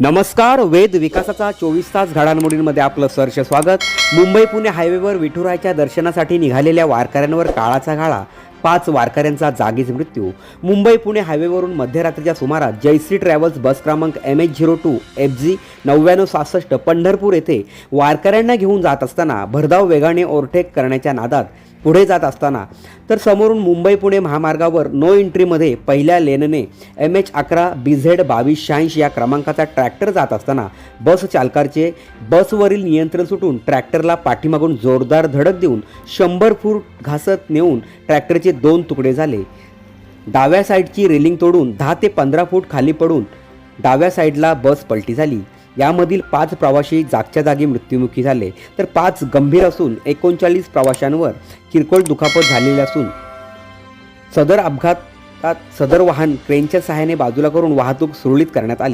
नमस्कार वेद विकासाचा चोवीस तास घडामोडींमध्ये आपलं सहर्ष स्वागत. मुंबई पुणे हायवेवर विठुरायाच्या दर्शनासाठी निघालेल्या वारकऱ्यांवर काळाचा गाळा पाच वारकऱ्यांचा जागीच मृत्यू. मुंबई पुणे हायवेवरून मध्यरात्रीच्या सुमारास जयश्री ट्रॅव्हल्स बस क्रमांक M H zero two F G नव्याण्णव सहासष्ट पंढरपूर येथे वारकऱ्यांना घेऊन जात असताना भरधाव वेगाने ओव्हरटेक करण्याच्या नादात पुढे जात असताना. तर समोरून मुंबई पुणे महामार्गावर नो एंट्रीमध्ये पहिल्या लेनने एम एच अकरा बी झेड बावीस शहाऐंशी या क्रमांकाचा ट्रॅक्टर जात असताना बस चालकाचे बसवरील नियंत्रण सुटून ट्रॅक्टरला पाठीमागून जोरदार धडक देऊन शंभर फूट घासत नेऊन ट्रॅक्टरचे दोन तुकडे झाले. डाव्या साईडची रेलिंग तोडून दहा ते पंधरा फूट खाली पडून डाव्या साईडला बस पलटी झाली. यामधील पाच प्रवाशी जागच्या जागी मृत्युमुखी झाले. तर पाच गंभीर असून एकोणचाळीस प्रवाशांवर किरकोळ दुखापत झालेली असून सदर अपघातात सदर वाहन क्रेनच्या सहाय्याने बाजूला करून वाहतूक सुरळीत करण्यात आली.